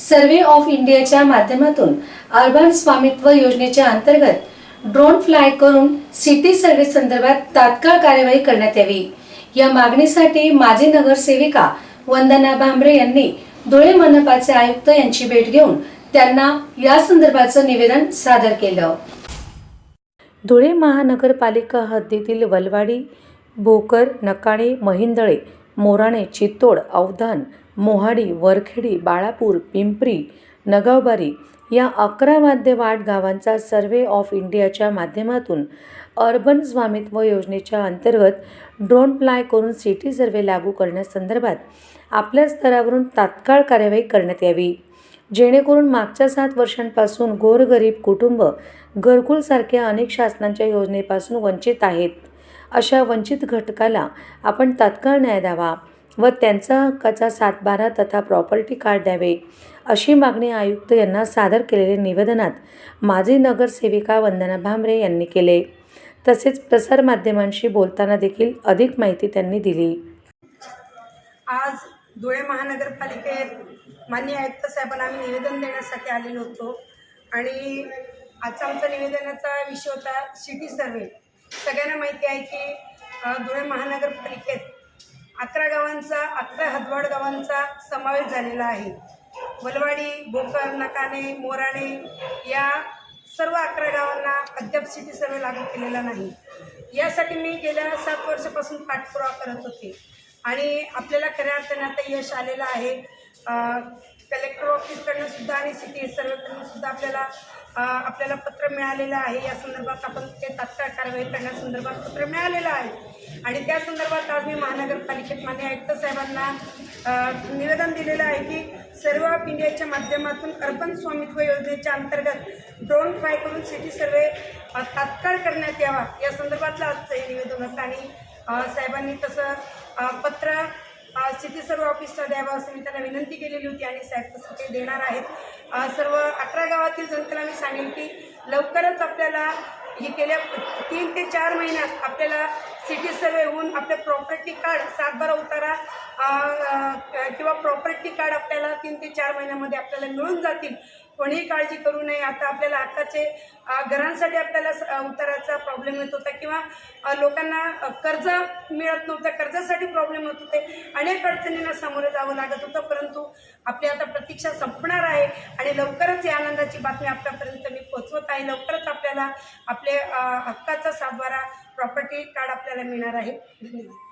Survey of इंडियाच्या माध्यमातून urban स्वामित्व योजनेच्या अंतर्गत ड्रोन फ्लाय करून सिटी सर्व्हे संदर्भात तात्काळ कार्यवाही करण्यात यावी. या मागणीसाठी माजी नगरसेविका वंदना भांबरे यांनी धुळे मनपाचे आयुक्त यांची भेट घेऊन त्यांना या संदर्भाचं निवेदन सादर केलं. धुळे महानगरपालिका हद्दीतील वलवाडी भोकर नकाणे महिंदळे मोराणे चित्तोड अवधान मोहाडी वरखेडी बाळापूर पिंपरी नगावबारी या अकरा वाद्यवाट गावांचा सर्वे ऑफ इंडियाच्या माध्यमातून अर्बन स्वामित्व योजनेच्या अंतर्गत ड्रोन फ्लाय करून सिटी सर्वे लागू करण्यासंदर्भात आपल्या स्तरावरून तात्काळ कार्यवाही करण्यात यावी. जेणेकरून मागच्या सात वर्षांपासून गोरगरीब कुटुंब घरकुलसारख्या अनेक शासनांच्या योजनेपासून वंचित आहेत. अशा वंचित घटकाला आपण तात्काळ न्याय द्यावा. व त्यांचा हक्काचा सातबारा तथा प्रॉपर्टी कार्ड द्यावे. अशी मागणी आयुक्त यांना सादर केलेल्या निवेदनात माजी नगरसेविका वंदना भांबरे यांनी केले. तसेच प्रसारमाध्यमांशी बोलताना देखील अधिक माहिती त्यांनी दिली. आज धुळे महानगरपालिकेत मान्य आयुक्त साहेबांना आम्ही निवेदन देण्यासाठी आलेलो होतो. आणि आजचा आमचा निवेदनाचा विषय होता सिटी सर्वे सगळ्यांना माहिती आहे की धुळे महानगरपालिकेत अकरा गावांचा अकरा हदवाड गावांचा समावेश झालेला आहे. वलवाडी भोकर नकाने मोराणे या सर्व अकरा गावांना अद्याप सिटी सर्वे लागू केलेला नाही. यासाठी मी गेल्या सात वर्षापासून पाठपुरावा करत होते. आणि आपल्याला खऱ्या अर्थाने आता यश आलेलं आहे. कलेक्टर ऑफिसकडनं सुद्धा आणि सिटी सर्वकडनं सुद्धा आपल्याला आपल्याला पत्र मिळालेलं आहे. या संदर्भात आपण ते तात्काळ कारवाई करण्यासंदर्भात पत्र मिळालेलं आहे. आणि त्या संदर्भात आज मी महानगरपालिकेत मान्य आयुक्त साहेबांना निवेदन दिलेलं आहे की सर्व ऑफ इंडियाच्या माध्यमातून अर्बन स्वामित्व योजनेच्या अंतर्गत ड्रोन ट्राय करून सिटी सर्वे तात्काळ करण्यात यावा. या संदर्भातलं आजचं हे निवेदन होतं आणि साहेबांनी तसं पत्र सिटी सर्व ऑफिसला द्यावं असं मी त्यांना विनंती केलेली होती आणि साहेब तसं ते देणार आहेत. सर्व अकरा गावातील जनतेला मी सांगेन की लवकरच आपल्याला हे गेल्या तीन ते चार महिन्यात आपल्याला सिटी सर्वे होऊन आपलं प्रॉपर्टी कार्ड सातबारा उतारा किंवा प्रॉपर्टी कार्ड आपल्याला तीन ते चार महिन्यामध्ये आपल्याला मिळून जातील. कोणीही काळजी करू नये. आता आपल्याला आताचे घरांसाठी आपल्याला स- उताराचा प्रॉब्लेम येत होता किंवा लोकांना कर्ज मिळत नव्हतं. कर्जासाठी प्रॉब्लेम होत होते. अनेक अडचणींना सामोरं जावं लागत होतं. परंतु आपली आता प्रतीक्षा संपणार आहे आणि लवकरच या आनंदाची बातमी आपल्यापर्यंत मी पोचवत आहे. लवकरच आपल्याला आपले हक्काचा सातबारा प्रॉपर्टी कार्ड आपल्याला मिळणार आहे. धन्यवाद.